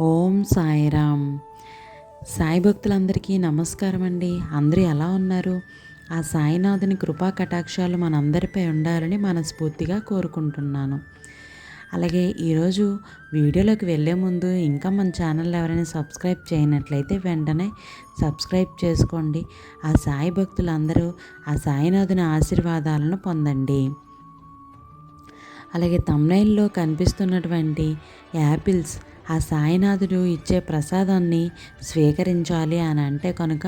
ఓం సాయిరామ్. సాయి భక్తులందరికీ నమస్కారం అండి అందరూ ఎలా ఉన్నారు? ఆ సాయినాథుని కృపా కటాక్షాలు మనందరిపై ఉండాలని మనస్ఫూర్తిగా కోరుకుంటున్నాను. అలాగే ఈరోజు వీడియోలోకి వెళ్ళే ముందు ఇంకా మన ఛానల్ ఎవరైనా సబ్స్క్రైబ్ చేయనట్లయితే వెంటనే సబ్స్క్రైబ్ చేసుకోండి. ఆ సాయి భక్తులందరూ ఆ సాయినాథుని ఆశీర్వాదాలను పొందండి. అలాగే తమ్నైల్లో కనిపిస్తున్నటువంటి యాపిల్స్ ఆ సాయినాథుడు ఇచ్చే ప్రసాదాన్ని స్వీకరించాలి అని అంటే కనుక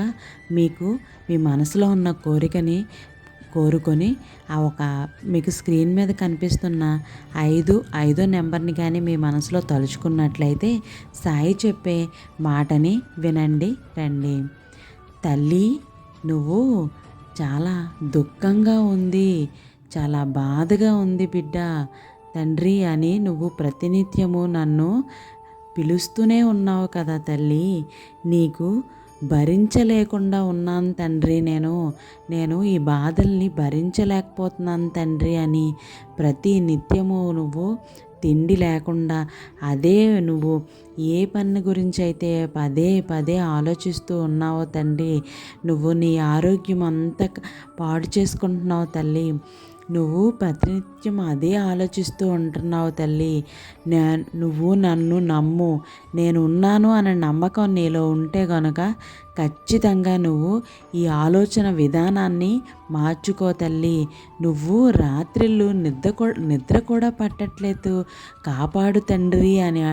మీకు మీ మనసులో ఉన్న కోరికని కోరుకొని ఆ ఒక మీకు స్క్రీన్ మీద కనిపిస్తున్న ఐదు ఐదో నెంబర్ని కానీ మీ మనసులో తలుచుకున్నట్లయితే సాయి చెప్పే మాటని వినండి రండి. తల్లి నువ్వు చాలా దుఃఖంగా ఉంది చాలా బాధగా ఉంది బిడ్డ. తండ్రి అని నువ్వు ప్రతినిత్యము నన్ను పిలుస్తూనే ఉన్నావు కదా తల్లి. నీకు భరించలేకుండా ఉన్నాను తండ్రి నేను. నేను ఈ బాధల్ని భరించలేకపోతున్నాను తండ్రి అని ప్రతి నిత్యము నువ్వు తిండి లేకుండా అదే నువ్వు ఏ పని గురించి అయితే పదే పదే ఆలోచిస్తూ ఉన్నావో తండ్రి నువ్వు నీ ఆరోగ్యం అంతా పాడు చేసుకుంటున్నావు తల్లి. నువ్వు ప్రతినిత్యం అదే ఆలోచిస్తూ ఉంటున్నావు తల్లి. నువ్వు నన్ను నమ్ము. నేను ఉన్నాను అనే నమ్మకం నీలో ఉంటే గనుక ఖచ్చితంగా నువ్వు ఈ ఆలోచన విధానాన్ని మార్చుకో తల్లి. నువ్వు రాత్రిళ్ళు నిద్ర నిద్ర కూడా పట్టట్లేదు. కాపాడు తండ్రి అని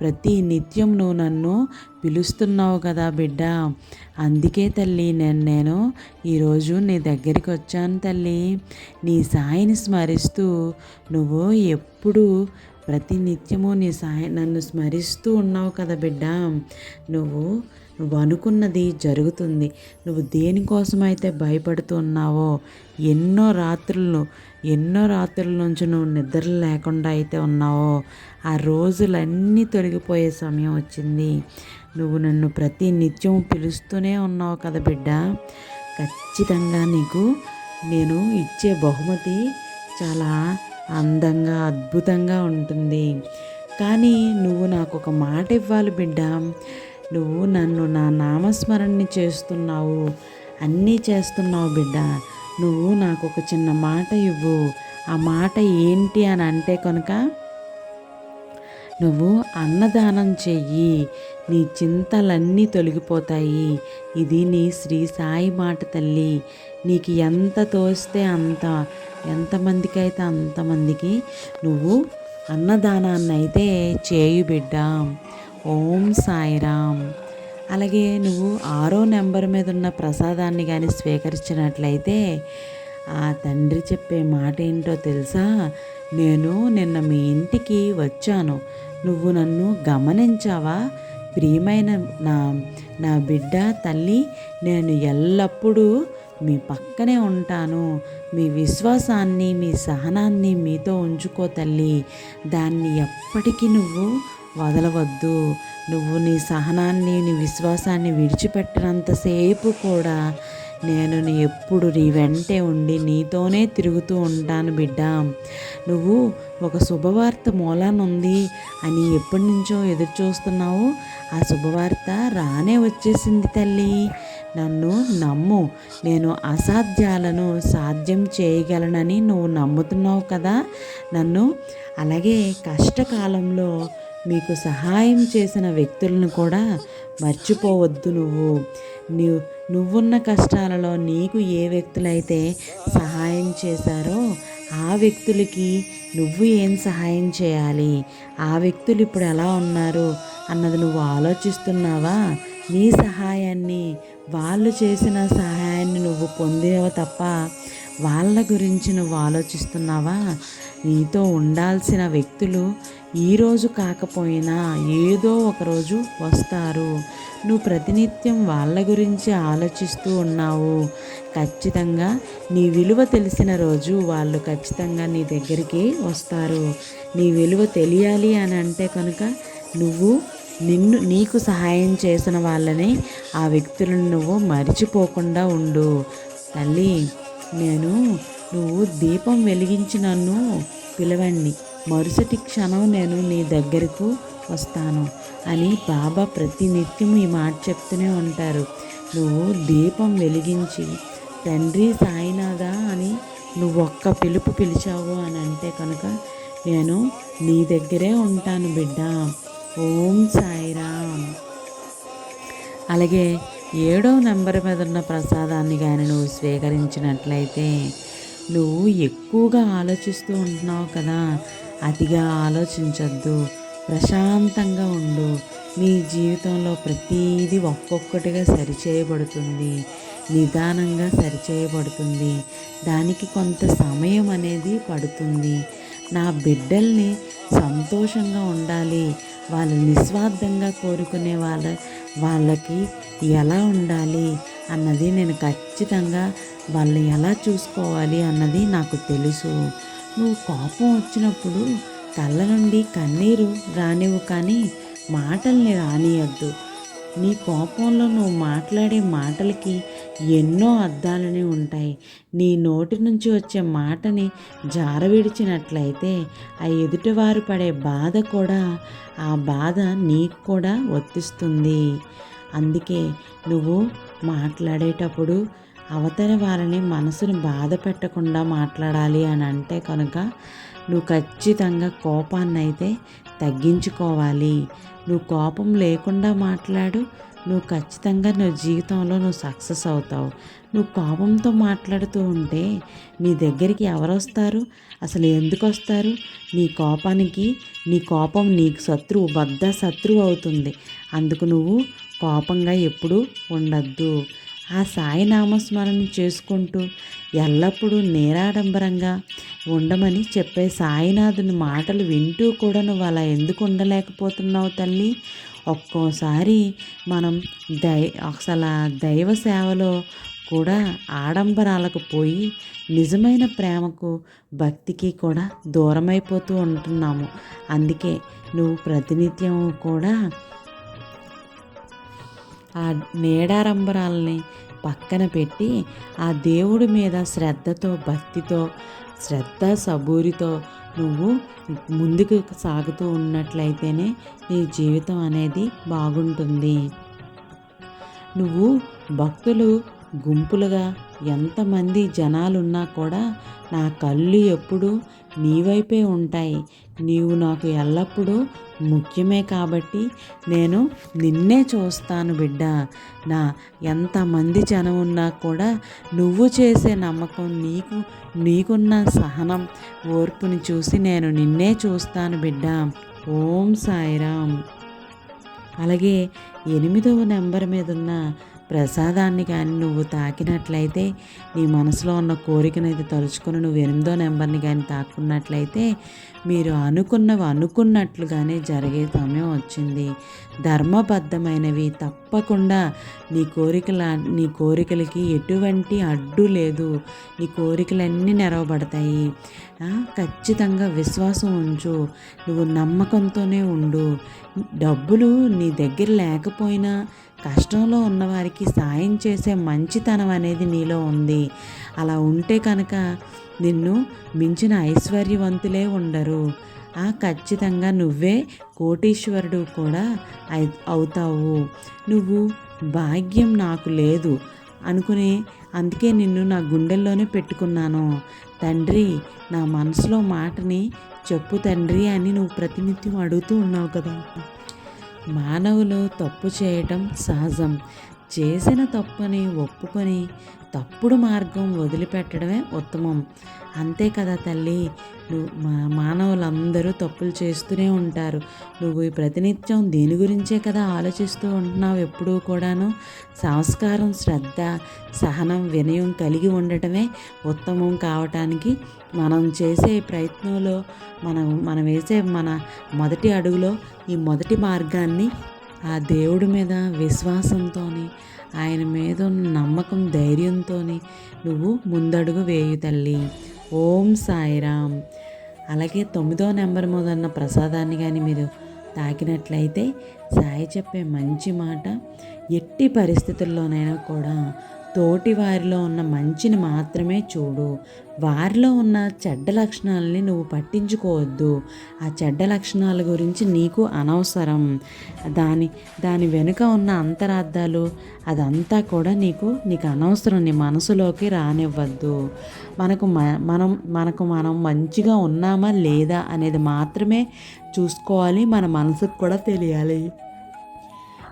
ప్రతి నిత్యం నువ్వు నన్ను పిలుస్తున్నావు కదా బిడ్డ. అందుకే తల్లి నేను నేను ఈరోజు నీ దగ్గరికి వచ్చాను తల్లి. నీ సాయిని స్మరిస్తూ నువ్వు ఎప్పుడు ప్రతి నిత్యము నీ సాయి నన్ను స్మరిస్తూ ఉన్నావు కదా బిడ్డ. నువ్వు నువ్వు అనుకున్నది జరుగుతుంది. నువ్వు దేనికోసమైతే భయపడుతూ ఉన్నావో ఎన్నో రాత్రులు ఎన్నో రాత్రుల నుంచి నువ్వు నిద్ర లేకుండా అయితే ఉన్నావో ఆ రోజులన్నీ తొలగిపోయే సమయం వచ్చింది. నువ్వు నన్ను ప్రతి నిత్యం పిలుస్తూనే ఉన్నావు కదా బిడ్డ. ఖచ్చితంగా నీకు నేను ఇచ్చే బహుమతి చాలా అందంగా అద్భుతంగా ఉంటుంది. కానీ నువ్వు నాకు ఒక మాట ఇవ్వాలి బిడ్డ. నువ్వు నన్ను నా నామస్మరణని చేస్తున్నావు అన్నీ చేస్తున్నావు బిడ్డ. నువ్వు నాకు ఒక చిన్న మాట ఇవ్వు. ఆ మాట ఏంటి అని అంటే కనుక నువ్వు అన్నదానం చెయ్యి. నీ చింతలన్నీ తొలగిపోతాయి. ఇది నీ శ్రీ సాయి మాట తల్లి. నీకు ఎంత తోస్తే అంత ఎంతమందికి అయితే అంతమందికి నువ్వు అన్నదానాన్ని అయితే చేయు బిడ్డ. ఓం సాయిరామ్. అలాగే నువ్వు ఆరో నెంబర్ మీద ఉన్న ప్రసాదాన్ని కానీ స్వీకరించినట్లయితే ఆ తండ్రి చెప్పే మాట ఏంటో తెలుసా? నేను నిన్న మీ ఇంటికి వచ్చాను. నువ్వు నన్ను గమనించావా? ప్రియమైన నా నా బిడ్డ తల్లి నేను ఎల్లప్పుడూ మీ పక్కనే ఉంటాను. మీ విశ్వాసాన్ని మీ సహనాన్ని మీతో ఉంచుకో తల్లి. దాన్ని ఎప్పటికీ నువ్వు వదలవద్దు. నువ్వు నీ సహనాన్ని నీ విశ్వాసాన్ని విడిచిపెట్టినంతసేపు కూడా నేను నీ ఎప్పుడు నీ వెంటే ఉండి నీతోనే తిరుగుతూ ఉంటాను బిడ్డ. నువ్వు ఒక శుభవార్త మూలానుంది అని ఎప్పటి నుంచో ఎదురు చూస్తున్నావు ఆ శుభవార్త రానే వచ్చేసింది తల్లి. నన్ను నమ్ము. నేను అసాధ్యాలను సాధ్యం చేయగలనని నువ్వు నమ్ముతున్నావు కదా. నన్ను అలాగే కష్టకాలంలో మీకు సహాయం చేసిన వ్యక్తులను కూడా మర్చిపోవద్దు నువ్వు. నువ్వు నువ్వున్న కష్టాలలో నీకు ఏ వ్యక్తులైతే సహాయం చేశారో ఆ వ్యక్తులకి నువ్వు ఏం సహాయం చేయాలి? ఆ వ్యక్తులు ఇప్పుడు ఎలా ఉన్నారు అన్నది నువ్వు ఆలోచిస్తున్నావా? నీ సహాయాన్ని వాళ్ళు చేసిన సహాయాన్ని నువ్వు పొందేవో తప్ప వాళ్ళ గురించి నువ్వు ఆలోచిస్తున్నావా? నీతో ఉండాల్సిన వ్యక్తులు ఈరోజు కాకపోయినా ఏదో ఒకరోజు వస్తారు. నువ్వు ప్రతినిత్యం వాళ్ళ గురించి ఆలోచిస్తూ ఉన్నావు. ఖచ్చితంగా నీ విలువ తెలిసిన రోజు వాళ్ళు ఖచ్చితంగా నీ దగ్గరికి వస్తారు. నీ విలువ తెలియాలి అని అంటే కనుక నువ్వు నిన్ను నీకు సహాయం చేసిన వాళ్ళని ఆ వ్యక్తులను నువ్వు మరిచిపోకుండా ఉండు. తల్లి నేను నువ్వు దీపం వెలిగించి నన్ను పిలవండి. మరుసటి క్షణం నేను నీ దగ్గరకు వస్తాను అని బాబా ప్రతినిత్యం ఈ మాట చెప్తూనే ఉంటారు. నువ్వు దీపం వెలిగించి తండ్రి సాయినాథ అని నువ్వు ఒక్క పిలుపు పిలిచావు అని అంటే కనుక నేను నీ దగ్గరే ఉంటాను బిడ్డ. ఓం సాయిరామ్. అలాగే ఏడో నెంబర్ మీద ఉన్న ప్రసాదాన్ని కానీ నువ్వు స్వీకరించినట్లయితే నువ్వు ఎక్కువగా ఆలోచిస్తూ ఉంటున్నావు కదా అతిగా ఆలోచించద్దు. ప్రశాంతంగా ఉండు. నీ జీవితంలో ప్రతీది ఒక్కొక్కటిగా సరిచేయబడుతుంది. నిదానంగా సరిచేయబడుతుంది. దానికి కొంత సమయం అనేది పడుతుంది. నా బిడ్డల్ని సంతోషంగా ఉండాలి. వాళ్ళు నిస్వార్థంగా కోరుకునే వాళ్ళ వాళ్ళకి ఎలా ఉండాలి అన్నది నేను ఖచ్చితంగా వాళ్ళు ఎలా చూసుకోవాలి అన్నది నాకు తెలుసు. నువ్వు కోపం వచ్చినప్పుడు కళ్ళ నుండి కన్నీరు రానివ్వు కానీ మాటల్ని రానియద్దు. నీ కోపంలో నువ్వు మాట్లాడే మాటలకి ఎన్నో అర్థాలని ఉంటాయి. నీ నోటి నుంచి వచ్చే మాటని జారవిడిచినట్లయితే ఆ ఎదుటివారు పడే బాధ కూడా ఆ బాధ నీకు కూడా వర్తిస్తుంది. అందుకే నువ్వు మాట్లాడేటప్పుడు అవతలి వారిని మనసును బాధ పెట్టకుండా మాట్లాడాలి అని అంటే కనుక నువ్వు ఖచ్చితంగా కోపాన్ని అయితే తగ్గించుకోవాలి. నువ్వు కోపం లేకుండా మాట్లాడు. నువ్వు ఖచ్చితంగా నువ్వు జీవితంలో నువ్వు సక్సెస్ అవుతావు. నువ్వు కోపంతో మాట్లాడుతూ ఉంటే నీ దగ్గరికి ఎవరు వస్తారు అసలు ఎందుకు వస్తారు నీ కోపానికి నీ కోపం నీకు శత్రువు బద్ద శత్రువు అవుతుంది. అందుకు నువ్వు కోపంగా ఎప్పుడూ ఉండద్దు. ఆ సాయి నామస్మరణ చేసుకుంటూ ఎల్లప్పుడూ నేరాడంబరంగా ఉండమని చెప్పే సాయినాథుని మాటలు వింటూ కూడా నువ్వు అలా ఎందుకు ఉండలేకపోతున్నావు తల్లి? ఒక్కోసారి మనం దై అసలు దైవ సేవలో కూడా ఆడంబరాలకు పోయి నిజమైన ప్రేమకు భక్తికి కూడా దూరమైపోతూ ఉంటున్నాము. అందుకే నువ్వు ప్రతినిత్యం కూడా ఆ నేడారంబరాలని పక్కన పెట్టి ఆ దేవుడి మీద శ్రద్ధతో భక్తితో శ్రద్ధ సబూరితో నువ్వు ముందుకు సాగుతూ ఉన్నట్లయితేనే నీ జీవితం అనేది బాగుంటుంది. నువ్వు భక్తులు గుంపులుగా ఎంతమంది జనాలున్నా కూడా నా కళ్ళు ఎప్పుడూ నీ వైపే ఉంటాయి. నీవు నాకు ఎల్లప్పుడూ ముఖ్యమే కాబట్టి నేను నిన్నే చూస్తాను బిడ్డ. నా ఎంతమంది జనం ఉన్నా కూడా నువ్వు చేసే నమ్మకం నీకు నీకున్న సహనం ఓర్పుని చూసి నేను నిన్నే చూస్తాను బిడ్డ. ఓం సాయిరామ్. అలాగే ఎనిమిదవ నెంబర్ మీద ఉన్న ప్రసాదాన్ని కానీ నువ్వు తాకినట్లయితే నీ మనసులో ఉన్న కోరికనైతే తలుచుకొని నువ్వు ఎనిమిదో నెంబర్ని కానీ తాకున్నట్లయితే మీరు అనుకున్నవి అనుకున్నట్లుగానే జరిగే సమయం వచ్చింది. ధర్మబద్ధమైనవి తప్పకుండా నీ కోరికల నీ కోరికలకి ఎటువంటి అడ్డు లేదు. నీ కోరికలన్నీ నెరవబడతాయి. ఖచ్చితంగా విశ్వాసం ఉంచు. నువ్వు నమ్మకంతోనే ఉండు. డబ్బులు నీ దగ్గర లేకపోయినా కష్టంలో ఉన్నవారికి సాయం చేసే మంచితనం అనేది నీలో ఉంది. అలా ఉంటే కనుక నిన్ను మించిన ఐశ్వర్యవంతులే ఉండరు. ఆ ఖచ్చితంగా నువ్వే కోటీశ్వరుడు కూడా అవుతావు. నువ్వు భాగ్యం నాకు లేదు అనుకుని అందుకే నిన్ను నా గుండెల్లోనే పెట్టుకున్నాను. తండ్రి నా మనసులో మాటని చెప్పు తండ్రి అని నువ్వు ప్రతినిత్యం అడుగుతూ ఉన్నావు కదా. మానవులు తప్పు చేయటం సహజం. చేసిన తప్పుని ఒప్పుకొని తప్పుడు మార్గం వదిలిపెట్టడమే ఉత్తమం. అంతే కదా తల్లి? నువ్వు మా మానవులందరూ తప్పులు చేస్తూనే ఉంటారు. నువ్వు ఈ ప్రతినిత్యం దేని గురించే కదా ఆలోచిస్తూ ఉంటున్నావు ఎప్పుడూ కూడాను? సంస్కారం శ్రద్ధ సహనం వినయం కలిగి ఉండటమే ఉత్తమం కావటానికి మనం చేసే ప్రయత్నంలో మనం మనం వేసే మన మొదటి అడుగులో ఈ మొదటి మార్గాన్ని ఆ దేవుడి మీద విశ్వాసంతో ఆయన మీద ఉన్న నమ్మకం ధైర్యంతో నువ్వు ముందడుగు వేయు తల్లి. ఓం సాయిరామ్ అలాగే తొమ్మిదో నెంబర్ మొదలన్న ప్రసాదాన్ని కానీ మీరు తాకినట్లయితే సాయి చెప్పే మంచి మాట ఎట్టి పరిస్థితుల్లోనైనా కూడా తోటి వారిలో ఉన్న మంచిని మాత్రమే చూడు. వారిలో ఉన్న చెడ్డ లక్షణాలని నువ్వు పట్టించుకోవద్దు. ఆ చెడ్డ లక్షణాల గురించి నీకు అనవసరం. దాని దాని వెనుక ఉన్న అంతరార్థాలు అదంతా కూడా నీకు నీకు అనవసరం. నీ మనసులోకి రానివ్వద్దు. మనకు మ మనం మనకు మనం మంచిగా ఉన్నామా లేదా అనేది మాత్రమే చూసుకోవాలి. మన మనసుకు కూడా తెలియాలి.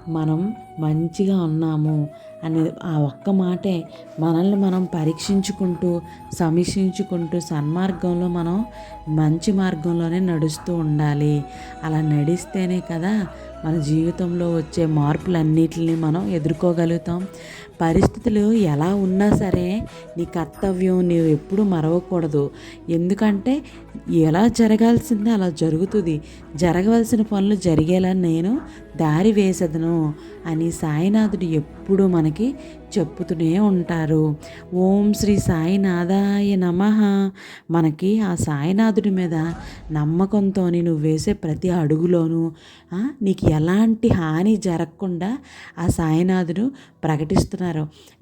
మనం మంచిగా ఉన్నాము. అనేది ఆ ఒక్క మాటే మనల్ని మనం పరీక్షించుకుంటూ సమీక్షించుకుంటూ సన్మార్గంలో మనం మంచి మార్గంలోనే నడుస్తూ ఉండాలి. అలా నడిస్తేనే కదా మన జీవితంలో వచ్చే మార్పులన్నిటిని మనం ఎదుర్కోగలుగుతాం. పరిస్థితులు ఎలా ఉన్నా సరే నీ కర్తవ్యం నీవు ఎప్పుడు మరవకూడదు. ఎందుకంటే ఎలా జరగాల్సింది అలా జరుగుతుంది. జరగవలసిన పనులు జరిగేలా నేను దారి వేసదను అని సాయినాథుడు ఎప్పుడు మనకి చెప్పుతూనే ఉంటారు. ఓం శ్రీ సాయినాథాయ నమ. మనకి ఆ సాయినాథుడి మీద నమ్మకంతో నువ్వు వేసే ప్రతి అడుగులోనూ నీకు ఎలాంటి హాని జరగకుండా ఆ సాయినాథుడు ప్రకటిస్తున్నారు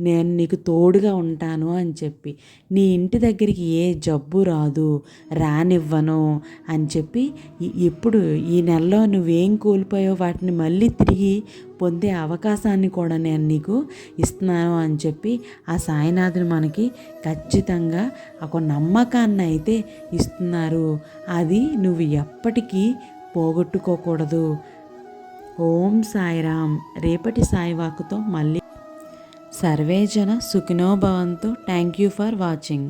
నేను నీకు తోడుగా ఉంటాను అని చెప్పి. నీ ఇంటి దగ్గరికి ఏ జబ్బు రాదు రానివ్వను అని చెప్పి ఇప్పుడు ఈ నెలలో నువ్వేం కోల్పోయో వాటిని మళ్ళీ తిరిగి పొందే అవకాశాన్ని కూడా నేను నీకు ఇస్తున్నాను అని చెప్పి ఆ సాయినాథుని మనకి ఖచ్చితంగా ఒక నమ్మకాన్ని అయితే ఇస్తున్నారు. అది నువ్వు ఎప్పటికీ పోగొట్టుకోకూడదు. ఓం సాయిరామ్. రేపటి సాయివాకుతో మళ్ళీ సర్వేజన జన భవంతు. Thank you for watching